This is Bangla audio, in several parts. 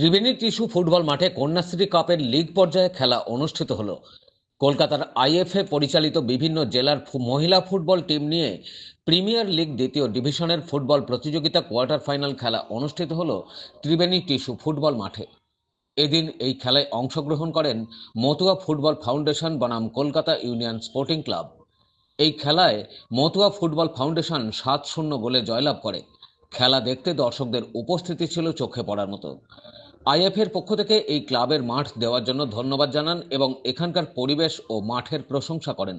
ত্রিবেণী টিস্যু ফুটবল মাঠে কন্যাশ্রী কাপের লিগ পর্যায়ে খেলা অনুষ্ঠিত হলো। কলকাতার আইএফএ পরিচালিত বিভিন্ন জেলার মহিলা ফুটবল টিম নিয়ে প্রিমিয়ার লিগ দ্বিতীয় ডিভিশনের ফুটবল প্রতিযোগিতা কোয়ার্টার ফাইনাল খেলা অনুষ্ঠিত হলো ত্রিবেণী টিস্যু ফুটবল মাঠে। এদিন এই খেলায় অংশগ্রহণ করেন মতুয়া ফুটবল ফাউন্ডেশন বনাম কলকাতা ইউনিয়ন স্পোর্টিং ক্লাব। এই খেলায় মতুয়া ফুটবল ফাউন্ডেশন সাত শূন্য গোলে জয়লাভ করে। খেলা দেখতে দর্শকদের উপস্থিতি ছিল চোখে পড়ার মতো। আইএফের পক্ষ থেকে এই ক্লাবের মাঠ দেওয়ার জন্য ধন্যবাদ জানান এবং এখানকার পরিবেশ ও মাঠের প্রশংসা করেন।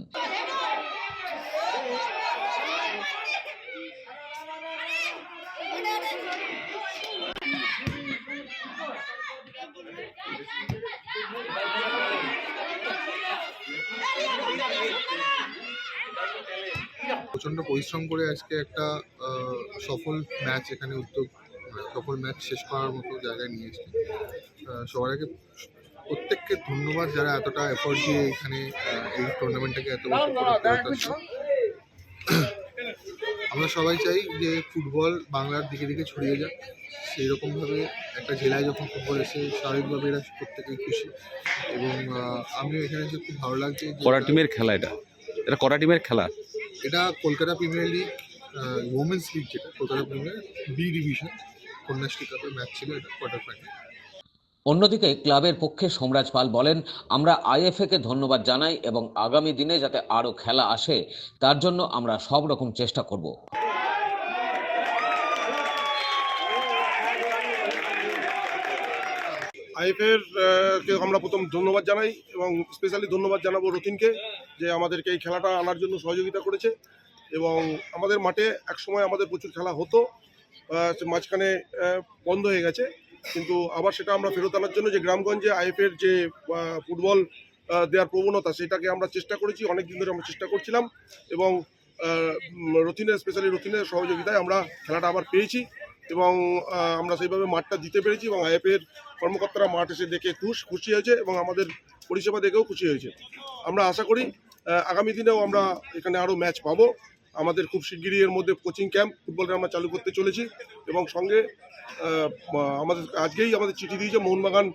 প্রচণ্ড পরিশ্রম করে আজকে একটা সফল ম্যাচ এখানে উদ্যোগ মানে সফল ম্যাচ শেষ করার মতো জায়গায় নিয়ে এসেছি। সবার আগে প্রত্যেককে ধন্যবাদ যারা এতটা এফোর্ট দিয়ে এখানে এই টুর্নামেন্টটাকে এত বছর। আমরা সবাই চাই যে ফুটবল বাংলার দিকে দিকে ছড়িয়ে যাক। সেই রকমভাবে একটা জেলায় যখন ফুটবল এসে স্বাভাবিকভাবে এরা প্রত্যেকেই খুশি। এবং আমিও এখানে এসে খুব ভালো লাগছে কড়া টিমের খেলা এটা? এটা কড়া টিমের খেলা? এটা Kolkata premier league women's league যেটা Kolkata premier B division Kanyashree কাপের ম্যাচ ছিল এটা কোয়ার্টার ফাইনাল অন্যদিকে ক্লাবের পক্ষে সোমরাজ পাল বলেন আমরা আইএফএ কে ধন্যবাদ জানাই এবং আগামী দিনে যাতে আরও খেলা আসে তার জন্য আমরা সব রকম চেষ্টা করব। আইএফের কে আমরা প্রথম ধন্যবাদ জানাই এবং স্পেশালি ধন্যবাদ জানাব রতিনকে যে আমাদেরকে এই খেলাটা আনার জন্য সহযোগিতা করেছে এবং আমাদের মাঠে একসময় আমাদের প্রচুর খেলা হতো। মাঝখানে বন্ধ হয়ে গেছে। কিন্তু আবার সেটা আমরা ফেরত আনার জন্য যে গ্রামগঞ্জে আইএফের যে ফুটবল দেওয়ার প্রবণতা, সেটাকে আমরা চেষ্টা করেছি। অনেক দিন ধরে আমরা চেষ্টা করছিলাম এবং রতিনের স্পেশালি রতিনের সহযোগিতায় আমরা খেলাটা আবার পেয়েছি এবং আমরা সেইভাবে মাঠটা দিতে পেরেছি এবং আইএফের কর্মকর্তারা মাঠ এসে দেখে খুশ, খুশি হয়েছে এবং আমাদের পরিষেবা দেখেও খুশি হয়েছে। আমরা আশা করি আগামী দিনেও আমরা এখানে আরও ম্যাচ পাবো। আমাদের খুব শিগগিরই এর মধ্যে কোচিং ক্যাম্প ফুটবলের আমরা চালু করতে চলেছি এবং সঙ্গে আমাদের আজকেই আমাদের চিঠি দিয়েছে মোহনবাগান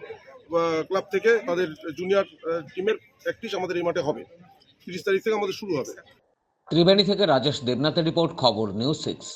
ক্লাব থেকে তাদের জুনিয়র টিমের প্র্যাকটিস আমাদের এই মাঠে হবে। তিরিশ তারিখ থেকে আমাদের শুরু হবে। ত্রিবেণী থেকে রাজেশ দেবনাথের রিপোর্ট, খবর নিউজ সিক্স।